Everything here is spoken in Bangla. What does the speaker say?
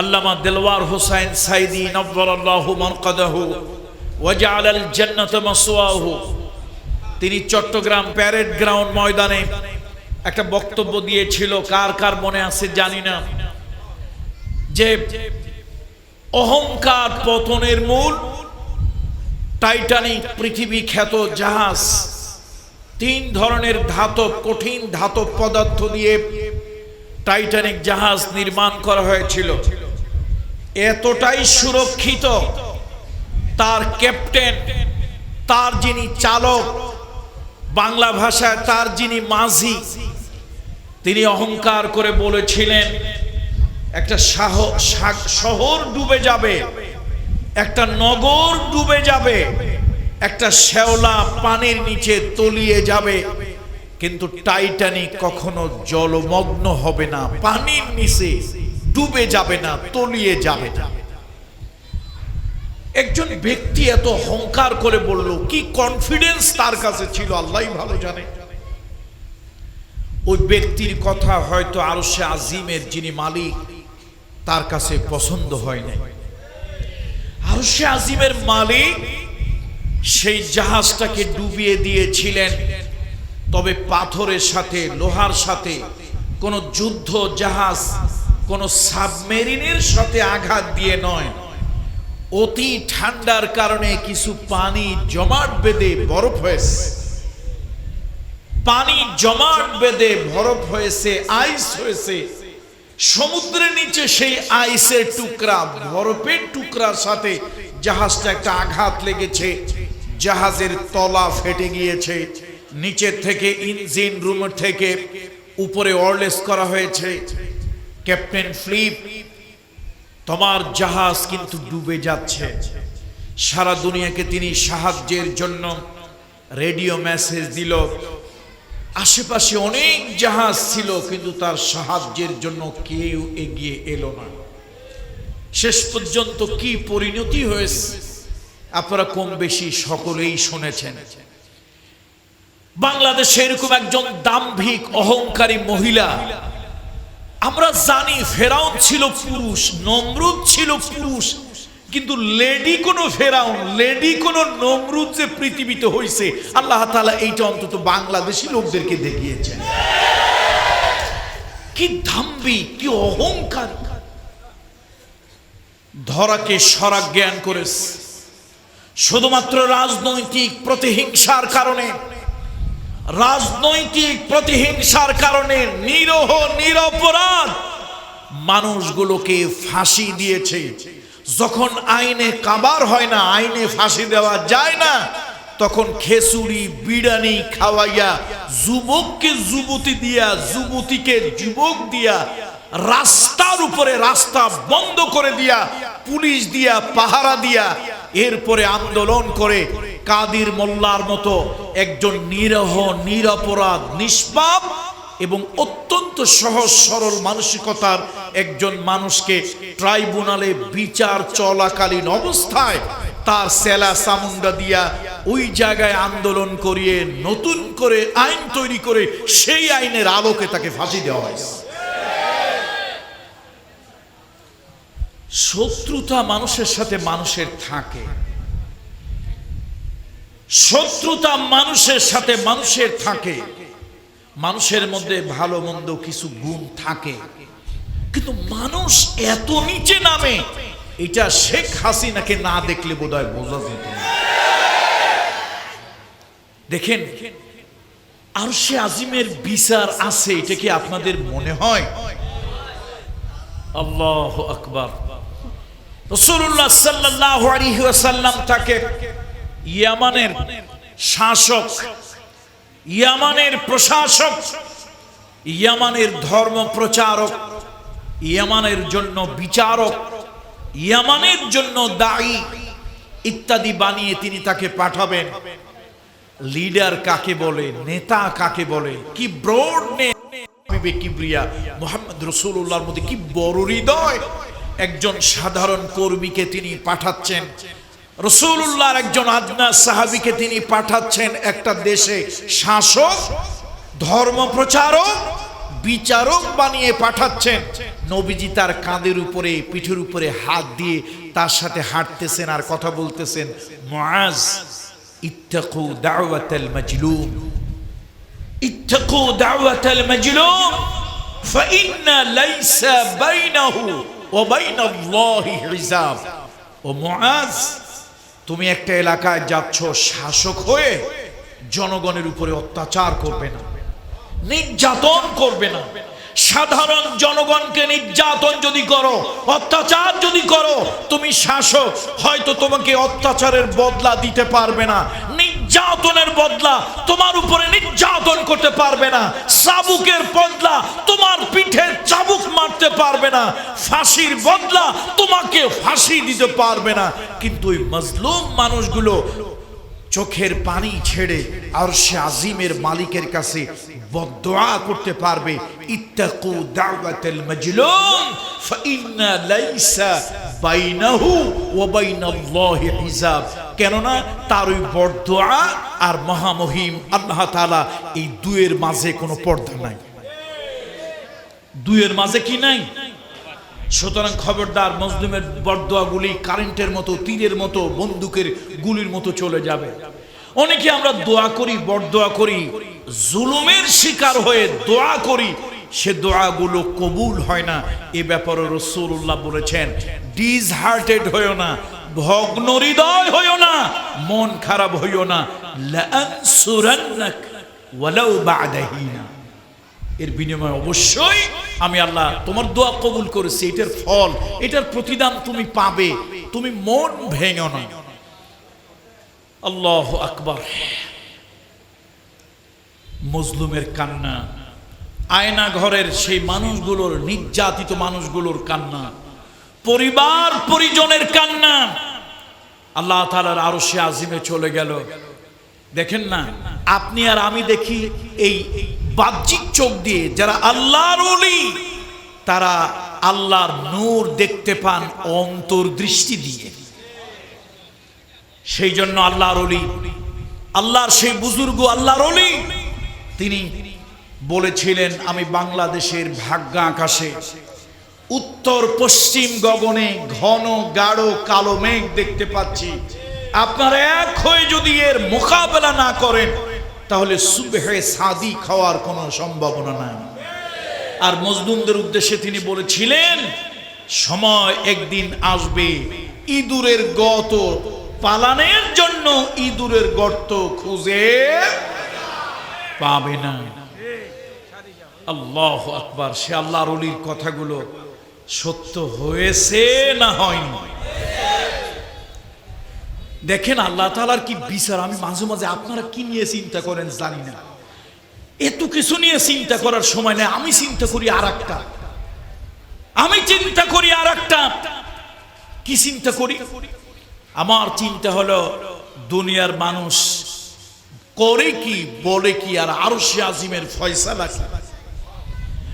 আল্লামা দেলওয়ার হোসাইন সাইদি নব্বরাল্লাহু মানকাদাহু ওয়াজআলাল জান্নাত মাসওয়াহু। তিনি চট্টগ্রাম প্যারেড গ্রাউন্ড ময়দানে একটা বক্তব্য দিয়েছিল, কার কার মনে আছে জানি না। যে অহংকার পতনের মূল টাইটানিক পৃথিবী খ্যাত জাহাজ, তিন ধরনের ধাতব, কঠিন ধাতব পদার্থ দিয়ে টাইটানিক জাহাজ নির্মাণ করা হয়েছিল। এতটাই সুরক্ষিত। তার ক্যাপ্টেন, তার যিনি চালক, বাংলা ভাষায় তার যিনি মাঝি, তিনি অহংকার করে বলেছিলেন, একটা শহর ডুবে যাবে, একটা নগর ডুবে যাবে, একটা শ্যাওলা পানির নিচে তলিয়ে যাবে, কিন্তু টাইটানিক কখনো জলমগ্ন হবে না, পানির নিচে। ডুবে যাবে না, তলিয়ে যাবে না। একজন ব্যক্তি এত অহংকার করে বলল, কি কনফিডেন্স তার কাছে ছিল আল্লাহই ভালো জানে। ওই ব্যক্তির কথা হয়তো আরও সে আজিমের যিনি মালিক, তার কাছে পছন্দ হয় নাই। আরও সে আজিমের মালিক, সেই জাহাজটাকে ডুবিয়ে দিয়েছিলেন। তবে পাথরের সাথে, লোহার সাথে কোন যুদ্ধ জাহাজ কোন সাবমেরিনের সাথে আঘাত দিয়ে নয়। অতি ঠান্ডার কারণে কিছু পানি জমাট বেঁধে বরফ হয়েছে। পানি জমাট বেঁধে বরফ হয়েছে, আইস হয়েছে। সমুদ্রের নিচে সেই আইসের টুকরা, বরফের টুকরার সাথে জাহাজটা একটা আঘাত লেগেছে। জাহাজের তলা ফেটে গিয়েছে। নিচের থেকে ইঞ্জিন রুম থেকে উপরে অরলেস করা হয়েছে। ক্যাপ্টেন ফ্লিপ, তোমার জাহাজ কিন্তু ডুবে যাচ্ছে। সারা দুনিয়াকে তিনি সাহায্যের জন্য রেডিও মেসেজ দিল। আশেপাশে অনেক জাহাজ ছিল, কিন্তু তার সাহায্যের জন্য কেউ এগিয়ে এলো না। শেষ পর্যন্ত কি পরিণতি হয়েছে, আপনারা কম বেশি সকলেই শুনেছেন। বাংলাদেশে এরকম একজন দাম্ভিক, অহংকারী মহিলা আমরা জানি ফেরাউন ছিল পুরুষ, নমরুদ ছিল পুরুষ, কিন্তু লেডি কোন ফেরাউন, লেডি কোন নমরুদ যে পৃথিবীতে হয়েছে আল্লাহ তালা এইটা অন্তত বাংলাদেশি লোকদেরকে দেখিয়েছেন। কি ধাম্বি, কি অহংকার। ধরাকে সরাগ জ্ঞান করেছে। শুধুমাত্র রাজনৈতিক প্রতিহিংসার কারণে রাজনৈতিক প্রতিহিংসার কারণে নিরহ, নিরপরাধ মানুষগুলোকে ফাঁসি দিয়েছে। যখন আইনে কাবার হয় না, আইনে ফাঁসি দেওয়া যায় না, তখন খেসুরি বিড়ানি খাওয়াইয়া, যুবককে যুবতী দিয়া, যুবতীকে যুবক দিয়া, রাস্তার উপরে রাস্তা বন্ধ করে দিয়া, পুলিশ দিয়া, পাহারা দিয়া এরপরে আন্দোলন করে কাদির মোল্লার মতো একজন নিরহ, নিরপরাধ, নিষ্পাপ এবং অত্যন্ত সহজ, সরল মানসিকতার একজন মানুষকে ট্রাইব্যুনালে বিচার চলাকালীন অবস্থায় তার সেলা সামুন্ডা দিয়া ওই জায়গায় আন্দোলন করিয়ে নতুন করে আইন তৈরি করে সেই আইনের আলোকে তাকে ফাঁসি দেওয়া হয়েছে। শত্রুতা মানুষের সাথে মানুষের থাকে। শত্রুতা মানুষের সাথে মানুষের থাকে। মানুষের মধ্যে ভালো মন্দ কিছু গুণ থাকে। কিন্তু মানুষ এত নিচে নামে, এটা শেখ হাসিনাকে না দেখলে বোধহয় বোঝা যেত দেখেন আর সে আজিমের বিচার আছে, এটা কি আপনাদের মনে হয়? আল্লাহ আকবার। রসুল্লাহ সাল্লাহ আলাইহি ওয়াসাল্লাম তাকে ইয়ামানের শাসক, ইয়ামানের প্রশাসক, ইয়ামানের ধর্ম প্রচারক, ইয়ামানের জন্য বিচারক, ইয়ামানের জন্য দায়ী ইত্যাদি বানিয়ে তিনি তাকে পাঠাবেন। লিডার কাকে বলে, নেতা কাকে বলে, কি ব্রড কিবরিয়া, মোহাম্মদ রসুল্লাহর মধ্যে কি বড় হৃদয়? একজন সাধারণ কর্মীকে তিনি পাঠাচ্ছেন রসুল্লাহর একজন আদনা সাহাবিকে তিনি পাঠাচ্ছেন একটা দেশে শাসক ধর্ম প্রচারক বিচারক বানিয়ে পাঠাচ্ছেন নবীজি তার কাঁধের উপরে পিঠের উপরে হাত দিয়ে তার সাথে হাঁটতেছেন আর কথা বলতেছেন মুআজ ইত্তাকু দাওয়াতাল মাজলুম ইত্তাকু দাওয়াতাল মাজলুম فإن ليس بينه হিজাব। ও মহাজ তুমি একটা এলাকায় যাচ্ছ, শাসক হয়ে জনগণের উপরে অত্যাচার করবে না, নির্যাতন করবে না। সাধারণ জনগণকে নির্যাতন যদি করো, অত্যাচার যদি করো, তুমি শাসক, হয়তো তোমাকে অত্যাচারের বদলা দিতে পারবে না। নির্যাতনের বদলা তোমার উপরে নির্যাতন করতে পারবে না। চাবুকের বদলা তোমার পিঠে চাবুক মারতে পারবে না। ফাঁসির বদলা তোমাকে ফাঁসি দিতে পারবে না। কিন্তু ওই মজলুম মানুষগুলো চোখের পানি ছেড়ে আর সে আজিমের মালিকের কাছে বদদোয়া করতে পারবে। ইত্তাকু দাওয়াতাল মাজলুম, ফাইন্না লাইসা বাইনাহু ওয়া বাইনাল্লাহি হিজাব। কেননা তার ওই বদদোয়া আর মহামহিম আল্লাহ তাআলা এই দুয়ের মাঝে কোনো পর্দা নাই। দুয়ের মাঝে কি নাই? সুতরাং খবরদার মজলুমের বরদোয়াগুলি কারেন্টের মতো, তীরের মতো, বন্দুকের গুলির মতো চলে যাবে। অনেকে আমরা দোয়া করি, বরদোয়া করি, জুলুমের শিকার হয়ে দোয়া করি, সে দোয়াগুলো কবুল হয় না। এ ব্যাপারে রসুল্লাহ বলেছেন ডিজ হার্টেড হইও না ভগ্ন হৃদয় হইও না, মন খারাপ হইও না। এর বিনিময়ে অবশ্যই আমি আল্লাহ তোমার দোয়া কবুল করেছি, এটার ফল, এটার প্রতিদান তুমি পাবে। তুমি মন ভেঙো না। আল্লাহ আকবার। মজলুমের কান্না আয়না ঘরের সেই মানুষগুলোর, নির্যাতিত মানুষগুলোর কান্না, পরিবার পরিজনের কান্না আল্লাহ তালার আরও সে আজিমে চলে গেল। দেখেন না, আপনি আর আমি দেখি এই বাহ্যিক চোখ দিয়ে যারা আল্লাহর তারা আল্লাহর নূর দেখতে পান অন্তর্দৃষ্টি দিয়ে। সেই জন্য আল্লাহর ওলি, আল্লাহর সেই বুজুর্গ আল্লাহর ওলি, তিনি বলেছিলেন, আমি বাংলাদেশের ভাগ্যা আকাশে উত্তর পশ্চিম গগনে ঘন, গাঢ়, কালো মেঘ দেখতে পাচ্ছি। আপনারা এক হয়ে যদি এর মোকাবেলা না করেন, তাহলে সুবেহে সাদি খাওয়ার কোনো সম্ভাবনা নাই। আর মজলুমদের উদ্দেশ্যে তিনি বলেছিলেন, সময় একদিন আসবে, ইঁদুরের গত পালানের জন্য ইঁদুরের গর্ত খুঁজে পাবে না। আল্লাহ আকবার, সে আল্লাহর অলির কথাগুলো সত্য হয়েছে না হয়নি? দেখেন আল্লাহ তালার কি বিচার? আমি মাঝে মাঝে আপনারা কি নিয়ে চিন্তা করেন জানি না। এত কিছু নিয়ে চিন্তা করার সময় নেই। আমি চিন্তা করি আর আমি চিন্তা করি আর কি চিন্তা করি? আমার চিন্তা হলো দুনিয়ার মানুষ করে কি, বলে কি, আর আরও সে আজিমের ফয়সালা কি?